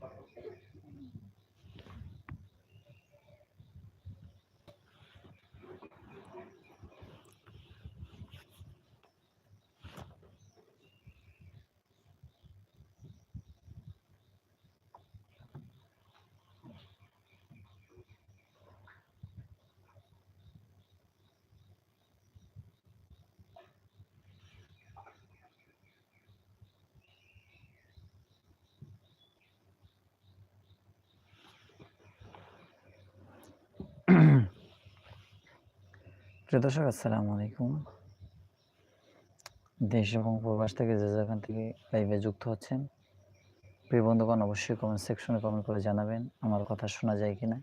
Gracias. প্রিয় দর্শক, আসসালামু আলাইকুম। দেশ এবং প্রবাস থেকে যে যেখান থেকে লাইভে যুক্ত হচ্ছেন, প্রিয় বন্ধুগণ, অবশ্যই কমেন্ট সেকশনে কমেন্ট করে জানাবেন, আমার কথা শোনা যায় কিনা।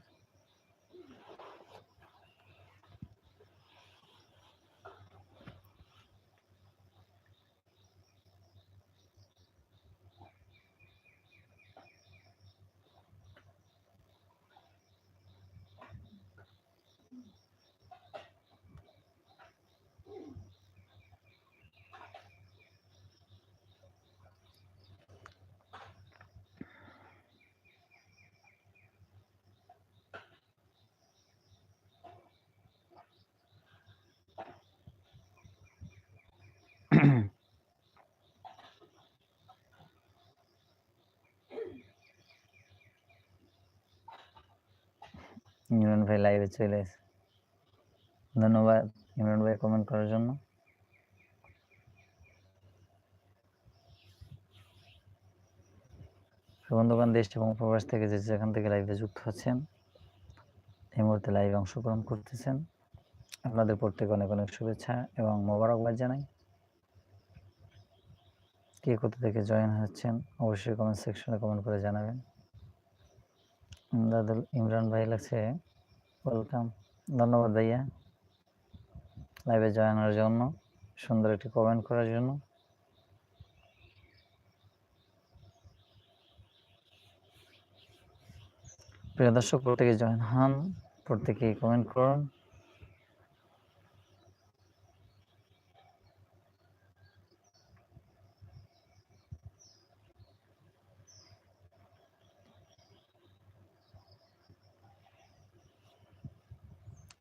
ইমরান ভাই লাইভে চলে এসে। ধন্যবাদ ইমরান ভাই কমেন্ট করার জন্য। বন্ধুগণ দেশ এবং প্রবাস থেকে যে যেখান থেকে লাইভে যুক্ত হচ্ছেন এই মুহূর্তে লাইভে অংশগ্রহণ করতেছেন। আপনাদের প্রত্যেকে অনেক অনেক শুভেচ্ছা এবং মোবারকবাদ জানাই। কে কোথা থেকে জয়েন হচ্ছেন, অবশ্যই কমেন্ট সেকশনে কমেন্ট করে জানাবেন। দাদুল ইমরান ভাই লাগছে ওয়েলকাম ধন্যবাদ ভাইয়া। লাইভে জয়েন হওয়ার জন্য, সুন্দর একটি কমেন্ট করার জন্য। প্রিয় দর্শক, প্রত্যেকে জয়েন হন প্রত্যেকে কমেন্ট করুন।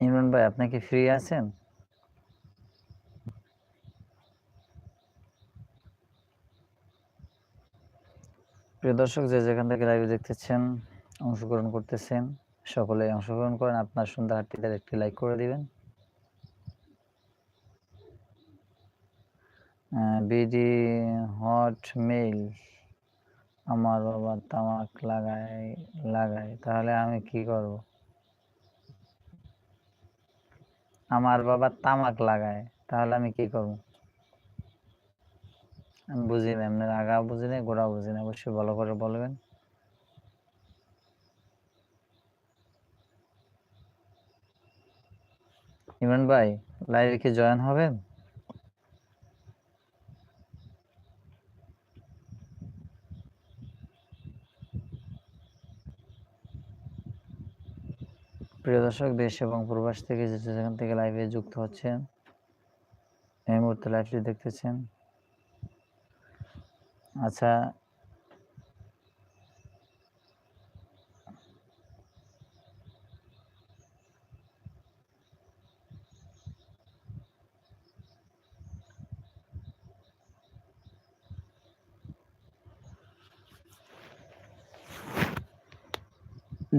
ইমরান ভাই, আপনি কি ফ্রি আছেন? প্রিয় দর্শক, যে যেখান থেকে লাইভ দেখতেছেন, অংশগ্রহণ করতেছেন সকলে অংশগ্রহণ করেন। আপনার সুন্দর হাটটিতে একটি লাইক করে দিবেন। বিডি হট মেইল আমার বাবা তামাক লাগায় লাগায়। তাহলে আমি কি করব? আমার বাবা তামাক লাগায়, তাহলে আমি কি করব? আমি বুঝি না আপনার আগা বুঝি না গোড়া বুঝি না, অবশ্যই ভালো করে বলবেন। ইমরান ভাই লাইভে কি জয়েন হবেন? প্রিয় দর্শক, দেশ এবং প্রবাস থেকে যে যেখান থেকে লাইভে যুক্ত হচ্ছেন, এই মুহূর্তে লাইভটি দেখতেছেন। আচ্ছা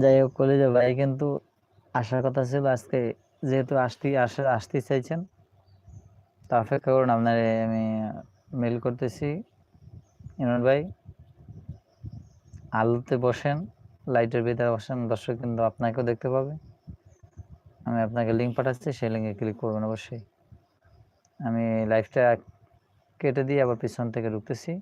যাই হোক, কলেজে ভাই কিন্তু আসার কথা ছিল, আজকে যেহেতু আসতে, আসে, আসতে চাইছেন, তো অপেক্ষা করুন, আপনার আমি মেল করতেছি। ইমরান ভাই, আলোতে বসেন লাইটের ভিতরে বসেন, দর্শক কিন্তু আপনাকেও দেখতে পাবে। আমি আপনাকে লিঙ্ক পাঠাচ্ছি, সেই লিঙ্কে ক্লিক করবেন অবশ্যই। আমি লাইভটা কেটে দিয়ে আবার পিছন থেকে ঢুকতেছি।